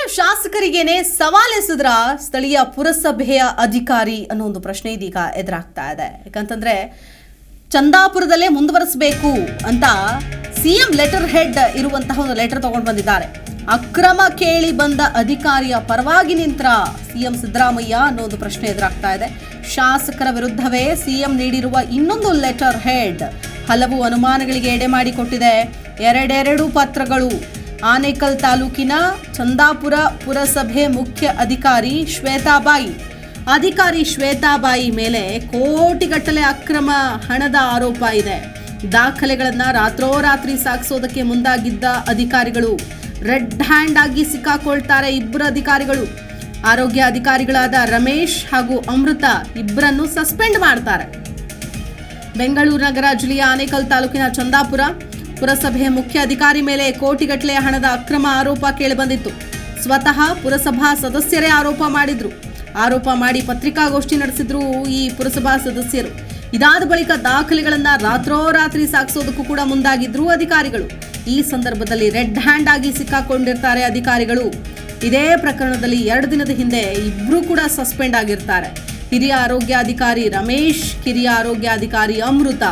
ಸ್ಥಳೀಯ ಶಾಸಕರಿಗೇನೆ ಸವಾಲೆಸೆದ್ರ ಸ್ಥಳೀಯ ಪುರಸಭೆಯ ಅಧಿಕಾರಿ ಅನ್ನೋ ಒಂದು ಪ್ರಶ್ನೆ ಇದೀಗ ಎದುರಾಗ್ತಾ ಇದೆ. ಯಾಕಂತಂದ್ರೆ ಚಂದಾಪುರದಲ್ಲೇ ಮುಂದುವರಿಸಬೇಕು ಅಂತ ಸಿಎಂ ಲೆಟರ್ ಹೆಡ್ ಇರುವಂತಹ ಒಂದು ಲೆಟರ್ ತಗೊಂಡು ಬಂದಿದ್ದಾರೆ. ಅಕ್ರಮ ಕೇಳಿ ಬಂದ ಅಧಿಕಾರಿಯ ಪರವಾಗಿ ನಿಂತ್ರ ಸಿಎಂ ಸಿದ್ದರಾಮಯ್ಯ ಅನ್ನೋ ಒಂದು ಪ್ರಶ್ನೆ ಎದುರಾಗ್ತಾ ಇದೆ. ಶಾಸಕರ ವಿರುದ್ಧವೇ ಸಿಎಂ ನೀಡಿರುವ ಇನ್ನೊಂದು ಲೆಟರ್ ಹೆಡ್ ಹಲವು ಅನುಮಾನಗಳಿಗೆ ಎಡೆ ಮಾಡಿಕೊಟ್ಟಿದೆ. ಎರಡೆರಡು ಪತ್ರಗಳು ಆನೇಕಲ್ ತಾಲೂಕಿನ ಚಂದಾಪುರ ಪುರಸಭೆ ಮುಖ್ಯ ಅಧಿಕಾರಿ ಶ್ವೇತಾಬಾಯಿ. ಅಧಿಕಾರಿ ಶ್ವೇತಾಬಾಯಿ ಮೇಲೆ ಕೋಟಿಗಟ್ಟಲೆ ಅಕ್ರಮ ಹಣದ ಆರೋಪ ಇದೆ. ದಾಖಲೆಗಳನ್ನು ರಾತ್ರೋರಾತ್ರಿ ಸಾಗಿಸೋದಕ್ಕೆ ಮುಂದಾಗಿದ್ದ ಅಧಿಕಾರಿಗಳು ರೆಡ್ ಹ್ಯಾಂಡ್ ಆಗಿ ಸಿಕ್ಕಾಕೊಳ್ತಾರೆ ಇಬ್ಬರು ಅಧಿಕಾರಿಗಳು. ಆರೋಗ್ಯ ಅಧಿಕಾರಿಗಳಾದ ರಮೇಶ್ ಹಾಗೂ ಅಮೃತ ಇಬ್ಬರನ್ನು ಸಸ್ಪೆಂಡ್ ಮಾಡ್ತಾರೆ. ಬೆಂಗಳೂರು ನಗರ ಜಿಲ್ಲೆಯ ಆನೇಕಲ್ ತಾಲೂಕಿನ ಚಂದಾಪುರ ಪುರಸಭೆಯ ಮುಖ್ಯ ಅಧಿಕಾರಿ ಮೇಲೆ ಕೋಟಿಗಟ್ಟಲೆ ಹಣದ ಅಕ್ರಮ ಆರೋಪ ಕೇಳಿಬಂದಿತ್ತು. ಸ್ವತಃ ಪುರಸಭಾ ಸದಸ್ಯರೇ ಆರೋಪ ಮಾಡಿದ್ರು. ಆರೋಪ ಮಾಡಿ ಪತ್ರಿಕಾಗೋಷ್ಠಿ ನಡೆಸಿದ್ರು ಈ ಪುರಸಭಾ ಸದಸ್ಯರು. ಇದಾದ ಬಳಿಕ ದಾಖಲೆಗಳನ್ನ ರಾತ್ರೋರಾತ್ರಿ ಸಾಗಿಸೋದಕ್ಕೂ ಕೂಡ ಮುಂದಾಗಿದ್ರು ಅಧಿಕಾರಿಗಳು. ಈ ಸಂದರ್ಭದಲ್ಲಿ ರೆಡ್ ಹ್ಯಾಂಡ್ ಆಗಿ ಸಿಕ್ಕಾಕೊಂಡಿರ್ತಾರೆ ಅಧಿಕಾರಿಗಳು. ಇದೇ ಪ್ರಕರಣದಲ್ಲಿ ಎರಡು ದಿನದ ಹಿಂದೆ ಇಬ್ಬರೂ ಕೂಡ ಸಸ್ಪೆಂಡ್ ಆಗಿರ್ತಾರೆ. ಹಿರಿಯ ಆರೋಗ್ಯಾಧಿಕಾರಿ ರಮೇಶ್, ಕಿರಿಯ ಆರೋಗ್ಯಾಧಿಕಾರಿ ಅಮೃತ.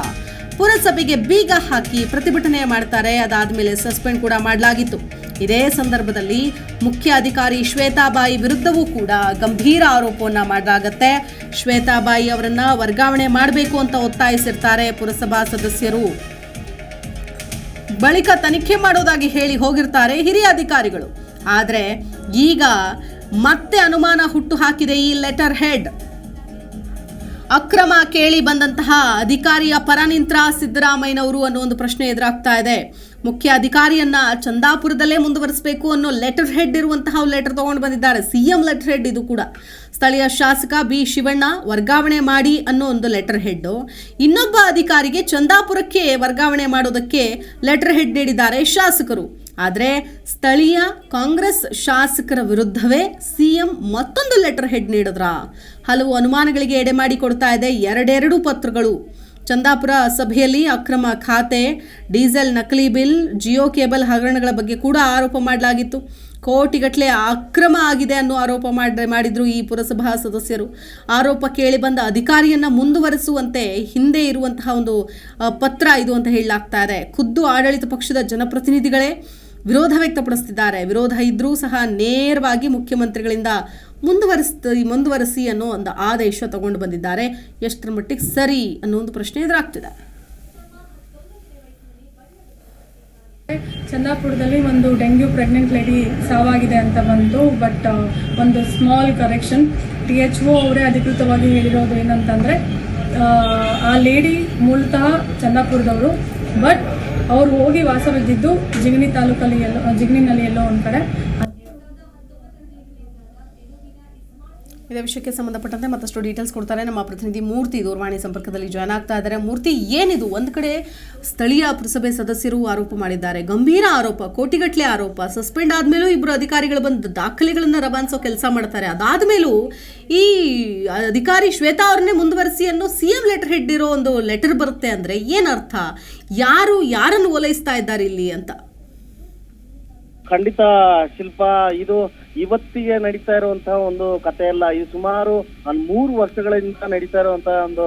ಪುರಸಭೆಗೆ ಬೀಗ ಹಾಕಿ ಪ್ರತಿಭಟನೆ ಮಾಡ್ತಾರೆ. ಅದಾದ್ಮೇಲೆ ಸಸ್ಪೆಂಡ್ ಕೂಡ ಮಾಡಲಾಗಿತ್ತು. ಇದೇ ಸಂದರ್ಭದಲ್ಲಿ ಮುಖ್ಯ ಅಧಿಕಾರಿ ಶ್ವೇತಾಬಾಯಿ ವಿರುದ್ಧವೂ ಕೂಡ ಗಂಭೀರ ಆರೋಪವನ್ನು ಮಾಡಲಾಗತ್ತೆ. ಶ್ವೇತಾಬಾಯಿ ಅವರನ್ನ ವರ್ಗಾವಣೆ ಮಾಡಬೇಕು ಅಂತ ಒತ್ತಾಯಿಸಿರ್ತಾರೆ ಪುರಸಭಾ ಸದಸ್ಯರು. ಬಳಿಕ ತನಿಖೆ ಮಾಡೋದಾಗಿ ಹೇಳಿ ಹೋಗಿರ್ತಾರೆ ಹಿರಿಯ ಅಧಿಕಾರಿಗಳು. ಆದರೆ ಈಗ ಮತ್ತೆ ಅನುಮಾನ ಹುಟ್ಟು ಹಾಕಿದೆ ಈ ಲೆಟರ್ ಹೆಡ್. ಅಕ್ರಮ ಕೇಳಿ ಬಂದಂತಹ ಅಧಿಕಾರಿಯ ಪರ ನಿಂತ್ರ ಸಿದ್ದರಾಮಯ್ಯನವರು ಅನ್ನೋ ಒಂದು ಪ್ರಶ್ನೆ ಎದುರಾಗ್ತಾ ಇದೆ. ಮುಖ್ಯ ಅಧಿಕಾರಿಯನ್ನ ಚಂದಾಪುರದಲ್ಲೇ ಮುಂದುವರಿಸಬೇಕು ಅನ್ನೋ ಲೆಟರ್ ಹೆಡ್ ಇರುವಂತಹ ಲೆಟರ್ ತಗೊಂಡು ಬಂದಿದ್ದಾರೆ. ಸಿಎಂ ಲೆಟರ್ ಹೆಡ್ ಇದು ಕೂಡ. ಸ್ಥಳೀಯ ಶಾಸಕ ಬಿ ಶಿವಣ್ಣ, ವರ್ಗಾವಣೆ ಮಾಡಿ ಅನ್ನೋ ಒಂದು ಲೆಟರ್ ಹೆಡ್. ಇನ್ನೊಬ್ಬ ಅಧಿಕಾರಿಗೆ ಚಂದಾಪುರಕ್ಕೆ ವರ್ಗಾವಣೆ ಮಾಡೋದಕ್ಕೆ ಲೆಟರ್ ಹೆಡ್ ನೀಡಿದ್ದಾರೆ ಶಾಸಕರು. ಆದರೆ ಸ್ಥಳೀಯ ಕಾಂಗ್ರೆಸ್ ಶಾಸಕರ ವಿರುದ್ಧವೇ ಸಿಎಂ ಮತ್ತೊಂದು ಲೆಟರ್ ಹೆಡ್ ನೀಡಿದ್ರ. ಹಲವು ಅನುಮಾನಗಳಿಗೆ ಎಡೆ ಮಾಡಿ ಕೊಡ್ತಾ ಇದೆ ಎರಡೆರಡು ಪತ್ರಗಳು. ಚಂದಾಪುರ ಸಭೆಯಲ್ಲಿ ಅಕ್ರಮ ಖಾತೆ, ಡೀಸೆಲ್ ನಕಲಿ ಬಿಲ್, ಜಿಯೋ ಕೇಬಲ್ ಹಗರಣಗಳ ಬಗ್ಗೆ ಕೂಡ ಆರೋಪ ಮಾಡಲಾಗಿತ್ತು. ಕೋಟಿಗಟ್ಟಲೆ ಅಕ್ರಮ ಆಗಿದೆ ಅನ್ನೋ ಆರೋಪ ಮಾಡಿ, ಮಾಡಿದ್ರು ಈ ಪುರಸಭಾ ಸದಸ್ಯರು. ಆರೋಪ ಕೇಳಿ ಬಂದ ಅಧಿಕಾರಿಯನ್ನ ಮುಂದುವರೆಸುವಂತೆ ಹಿಂದೆ ಇರುವಂತಹ ಒಂದು ಪತ್ರ ಇದು ಅಂತ ಹೇಳಲಾಗ್ತಾ ಇದೆ. ಖುದ್ದು ಆಡಳಿತ ಪಕ್ಷದ ಜನಪ್ರತಿನಿಧಿಗಳೇ ವಿರೋಧ ವ್ಯಕ್ತಪಡಿಸ್ತಿದ್ದಾರೆ. ವಿರೋಧ ಇದ್ರೂ ಸಹ ನೇರವಾಗಿ ಮುಖ್ಯಮಂತ್ರಿಗಳಿಂದ ಮುಂದುವರಿಸ್ತಿ, ಮುಂದುವರಿಸಿ ಅನ್ನೋ ಒಂದು ಆದೇಶ ತಗೊಂಡು ಬಂದಿದ್ದಾರೆ. ಎಷ್ಟರ ಮಟ್ಟಿಗೆ ಸರಿ ಅನ್ನೋ ಒಂದು ಪ್ರಶ್ನೆ ಎದುರಾಗ್ತಿದೆ. ಚಂದಾಪುರದಲ್ಲಿ ಒಂದು ಡೆಂಗ್ಯೂ ಪ್ರೆಗ್ನೆಂಟ್ ಲೇಡಿ ಸಾವಾಗಿದೆ ಅಂತ ಬಂತು, ಬಟ್ ಒಂದು small correction. T H O ಅವರೇ ಅಧಿಕೃತವಾಗಿ ಹೇಳಿರೋದು ಏನಂತಂದರೆ ಆ ಲೇಡಿ ಮೂಲತಃ ಚಂದಾಪುರದವರು, ಬಟ್ ಅವ್ರು ಹೋಗಿ ವಾಸವಿದ್ದಿದ್ದು ಜಿಗಣಿ ತಾಲೂಕಲ್ಲಿ ಎಲ್ಲೋ ಜಿಗಣಿನಲ್ಲಿ ಎಲ್ಲೋ ಒಂದು ಕಡೆ. ಇದೇ ವಿಷಯಕ್ಕೆ ಸಂಬಂಧಪಟ್ಟಂತೆ ಮತ್ತಷ್ಟು ಡೀಟೇಲ್ಸ್ ಕೊಡ್ತಾರೆ. ನಮ್ಮ ಪ್ರತಿನಿಧಿ ಮೂರ್ತಿ ದೂರವಾಣಿ ಸಂಪರ್ಕದಲ್ಲಿ ಜಾಯ್ನ್ ಆಗ್ತಾ ಇದ್ದಾರೆ. ಮೂರ್ತಿ, ಏನಿದು? ಒಂದು ಕಡೆ ಸ್ಥಳೀಯ ಪುರಸಭೆ ಸದಸ್ಯರು ಆರೋಪ ಮಾಡಿದ್ದಾರೆ. ಗಂಭೀರ ಆರೋಪ, ಕೋಟಿಗಟ್ಟಲೆ ಆರೋಪ. ಸಸ್ಪೆಂಡ್ ಆದ್ಮೇಲೂ ಇಬ್ಬರು ಅಧಿಕಾರಿಗಳು ಬಂದು ದಾಖಲೆಗಳನ್ನ ರವಾನಿಸೋ ಕೆಲಸ ಮಾಡ್ತಾರೆ. ಅದಾದ್ಮೇಲೂ ಈ ಅಧಿಕಾರಿ ಶ್ವೇತಾ ಅವ್ರನ್ನೇ ಮುಂದುವರೆಸಿ ಅನ್ನೋ ಸಿ ಎಂ ಲೆಟರ್ ಹಿಡ್ಡಿರೋ ಒಂದು ಲೆಟರ್ ಬರುತ್ತೆ ಅಂದ್ರೆ ಏನರ್ಥ ಯಾರು, ಯಾರನ್ನು ಓಲೈಸ್ತಾ ಇದ್ದಾರೆ ಇಲ್ಲಿ ಅಂತ? ಖಂಡಿತ ಶಿಲ್ಪ, ಇದು ಇವತ್ತಿಗೆ ನಡೀತಾ ಇರುವಂತಹ ಒಂದು ಕತೆ ಅಲ್ಲ ಈ ಸುಮಾರು ಒಂದ್ ಮೂರು ವರ್ಷಗಳಿಂದ ನಡೀತಾ ಇರುವಂತಹ ಒಂದು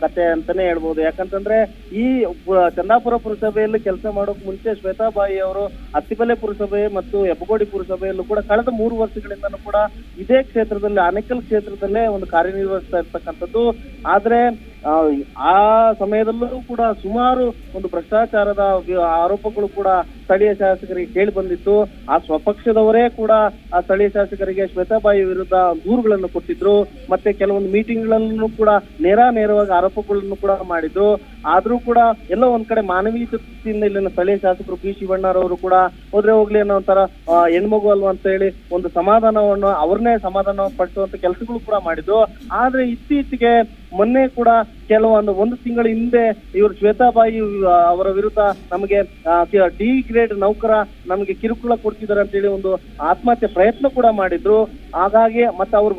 ಕತೆ ಅಂತಾನೆ ಹೇಳ್ಬೋದು. ಯಾಕಂತಂದ್ರೆ ಈ ಚಂದಾಪುರ ಪುರಸಭೆಯಲ್ಲಿ ಕೆಲಸ ಮಾಡೋಕ್ ಮುಂಚೆ ಶ್ವೇತಾಬಾಯಿ ಅವರು ಅತ್ತಿಬೆಲೆ ಪುರಸಭೆ ಮತ್ತು ಹೆಬ್ಬಗೋಡಿ ಪುರಸಭೆಯಲ್ಲೂ ಕೂಡ ಕಳೆದ ಮೂರು ವರ್ಷಗಳಿಂದನೂ ಕೂಡ ಇದೇ ಕ್ಷೇತ್ರದಲ್ಲಿ ಅನೇಕಲ್ ಕ್ಷೇತ್ರದಲ್ಲೇ ಒಂದು ಕಾರ್ಯನಿರ್ವಹಿಸ್ತಾ ಇರ್ತಕ್ಕಂಥದ್ದು. ಆದ್ರೆ, ಆ ಸಮಯದಲ್ಲೂ ಕೂಡ ಸುಮಾರು ಒಂದು ಭ್ರಷ್ಟಾಚಾರದ ಆರೋಪಗಳು ಕೂಡ ಸ್ಥಳೀಯ ಶಾಸಕರಿಗೆ ಕೇಳಿ ಬಂದಿತ್ತು. ಆ ಸ್ವಪಕ್ಷದವರೇ ಕೂಡ ಆ ಸ್ಥಳೀಯ ಶಾಸಕರಿಗೆ ಶ್ವೇತಾಬಾಯಿ ವಿರುದ್ಧ ದೂರುಗಳನ್ನು ಕೊಟ್ಟಿದ್ರು. ಮತ್ತೆ ಕೆಲವೊಂದು ಗಳನ್ನು ಕೂಡ ನೇರ ನೇರವಾಗಿ ಆರೋಪಗಳನ್ನು ಕೂಡ ಮಾಡಿದ್ರು. ಆದ್ರೂ ಕೂಡ ಎಲ್ಲೋ ಒಂದ್ ಕಡೆ ಮಾನವೀಯತೆಯಿಂದ ಇಲ್ಲಿನ ಸ್ಥಳೀಯ ಶಾಸಕರು ಪಿ ಶಿವಣ್ಣರವರು ಕೂಡ ಹೋದ್ರೆ ಹೋಗ್ಲಿ ಅನ್ನೋ ಒಂಥರ ಹೆಣ್ಮಗು ಅಲ್ವಾ ಅಂತ ಹೇಳಿ ಒಂದು ಸಮಾಧಾನವನ್ನು ಅವ್ರನ್ನೇ ಸಮಾಧಾನ ಪಡಿಸುವಂತ ಕೆಲಸಗಳು ಕೂಡ ಮಾಡಿದ್ರು. ಆದ್ರೆ ಇತ್ತೀಚೆಗೆ ಮೊನ್ನೆ ಕೂಡ ಕೆಲವೊಂದು ಒಂದು ತಿಂಗಳ ಹಿಂದೆ ಇವರು ಶ್ವೇತಾಬಾಯಿ ಅವರ ವಿರುದ್ಧ ನಮಗೆ ಡಿ ಗ್ರೇಡ್ ನೌಕರ ನಮಗೆ ಕಿರುಕುಳ ಕೊಡ್ತಿದ್ದಾರೆ ಅಂತೇಳಿ ಒಂದು ಆತ್ಮಹತ್ಯೆ ಪ್ರಯತ್ನ ಕೂಡ ಮಾಡಿದ್ರು. ಹಾಗಾಗಿ ಮತ್ತೆ ಅವರು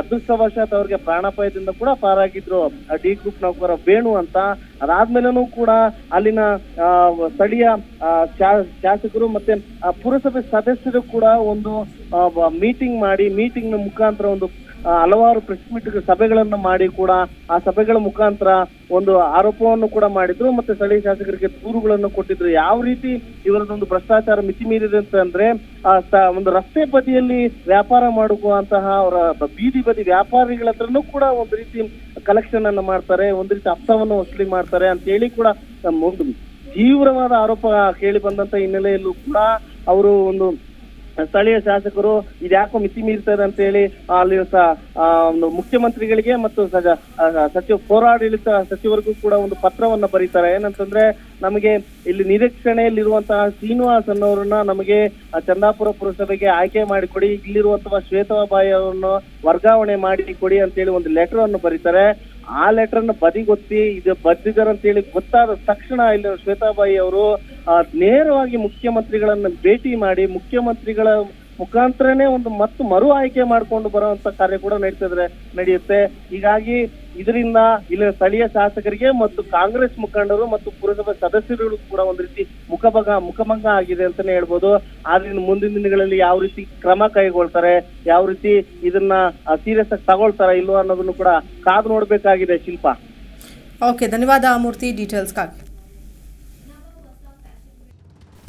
ಅದೃಷ್ಟವಶಾತ್ ಅವ್ರಿಗೆ ಪ್ರಾಣಾಪಾಯದಿಂದ ಕೂಡ ಪಾರಾಗಿದ್ರು ಡಿ ಗ್ರೂಪ್ ನೌಕರ ವೇಣು ಅಂತ. ಅದಾದ್ಮೇಲೂ ಕೂಡ ಅಲ್ಲಿನ ಸ್ಥಳೀಯ ಶಾಸಕರು ಮತ್ತೆ ಪುರಸಭೆ ಸದಸ್ಯರು ಕೂಡ ಒಂದು ಮೀಟಿಂಗ್ ಮಾಡಿ ಮೀಟಿಂಗ್ನ ಮುಖಾಂತರ ಒಂದು ಹಲವಾರು ಪ್ರೆಸ್ ಮೀಟ್ ಸಭೆಗಳನ್ನು ಮಾಡಿ ಕೂಡ ಆ ಸಭೆಗಳ ಮುಖಾಂತರ ಒಂದು ಆರೋಪವನ್ನು ಕೂಡ ಮಾಡಿದ್ರು ಮತ್ತೆ ಸ್ಥಳೀಯ ಶಾಸಕರಿಗೆ ದೂರುಗಳನ್ನು ಕೊಟ್ಟಿದ್ರು. ಯಾವ ರೀತಿ ಇವರದೊಂದು ಭ್ರಷ್ಟಾಚಾರ ಮಿತಿ ಮೀರಿದೆ ಅಂತಂದ್ರೆ ಒಂದು ರಸ್ತೆ ಬದಿಯಲ್ಲಿ ವ್ಯಾಪಾರ ಮಾಡುವಂತಹ ಅವರ ಬೀದಿ ಬದಿ ವ್ಯಾಪಾರಿಗಳ ಕೂಡ ಒಂದು ರೀತಿ ಕಲೆಕ್ಷನ್ ಅನ್ನ ಮಾಡ್ತಾರೆ, ಒಂದು ರೀತಿ ಹಫ್ತವನ್ನು ವಸೂಲಿ ಮಾಡ್ತಾರೆ ಅಂತ ಹೇಳಿ ಕೂಡ ಒಂದು ತೀವ್ರವಾದ ಆರೋಪ ಕೇಳಿ ಬಂದಂತ ಹಿನ್ನೆಲೆಯಲ್ಲೂ ಕೂಡ ಅವರು ಒಂದು ಸ್ಥಳೀಯ ಶಾಸಕರು ಇದ್ಯಾಕೋ ಮಿತಿ ಮೀರ್ತದೆ ಅಂತ ಹೇಳಿ ಅಲ್ಲಿ ಒಂದು ಮುಖ್ಯಮಂತ್ರಿಗಳಿಗೆ ಮತ್ತು ಸಚಿವ ಪೌರಾಡಳಿತ ಸಚಿವರಿಗೂ ಕೂಡ ಒಂದು ಪತ್ರವನ್ನ ಬರೀತಾರೆ. ಏನಂತಂದ್ರೆ ನಮಗೆ ಇಲ್ಲಿ ನಿರೀಕ್ಷಣೆಯಲ್ಲಿರುವಂತಹ ಶ್ರೀನಿವಾಸ್ ಅನ್ನೋರನ್ನ ನಮಗೆ ಚಂದಾಪುರ ಪುರಸಭೆಗೆ ಆಯ್ಕೆ ಮಾಡಿಕೊಡಿ ಇಲ್ಲಿರುವಂತಹ ಶ್ವೇತಾಬಾಯಿ ಅವರನ್ನು ವರ್ಗಾವಣೆ ಮಾಡಿ ಕೊಡಿ ಅಂತೇಳಿ ಒಂದು ಲೆಟರ್ ಅನ್ನು ಬರೀತಾರೆ. ಆ ಲೆಟರ್ ಅನ್ನು ಬದಿಗೊತ್ತಿ, ಇದು ಬದ್ದಿದ್ದಾರೆ ಅಂತೇಳಿ ಗೊತ್ತಾದ ತಕ್ಷಣ ಇಲ್ಲಿ ಶ್ವೇತಾಬಾಯಿ ಅವರು ನೇರವಾಗಿ ಮುಖ್ಯಮಂತ್ರಿಗಳನ್ನ ಭೇಟಿ ಮಾಡಿ ಮುಖ್ಯಮಂತ್ರಿಗಳ ಮುಖಾಂತರನೇ ಒಂದು ಮತ್ತು ಮರು ಆಯ್ಕೆ ಮಾಡಿಕೊಂಡು ಬರುವಂತ ಕಾರ್ಯ ಕೂಡ ನಡೀತಿದ್ರೆ, ನಡೆಯುತ್ತೆ. ಹೀಗಾಗಿ ಇದರಿಂದ ಇಲ್ಲಿನ ಸ್ಥಳೀಯ ಶಾಸಕರಿಗೆ ಮತ್ತು ಕಾಂಗ್ರೆಸ್ ಮುಖಂಡರು ಮತ್ತು ಪುರಸಭೆ ಸದಸ್ಯರುಗಳು ಕೂಡ ಒಂದು ರೀತಿ ಮುಖಭಂಗ ಮುಖಭಂಗ ಆಗಿದೆ ಅಂತಾನೆ ಹೇಳ್ಬೋದು. ಆದ್ರಿಂದ ಮುಂದಿನ ದಿನಗಳಲ್ಲಿ ಯಾವ ರೀತಿ ಕ್ರಮ ಕೈಗೊಳ್ತಾರೆ, ಯಾವ ರೀತಿ ಇದನ್ನ ಸೀರಿಯಸ್ ಆಗಿ ತಗೊಳ್ತಾರ ಇಲ್ವಾ ಅನ್ನೋದನ್ನು ಕೂಡ ಕಾದು ನೋಡ್ಬೇಕಾಗಿದೆ ಶಿಲ್ಪ. ಓಕೆ ಧನ್ಯವಾದ ಮೂರ್ತಿ ಡೀಟೇಲ್ಸ್ಗಾಗಿ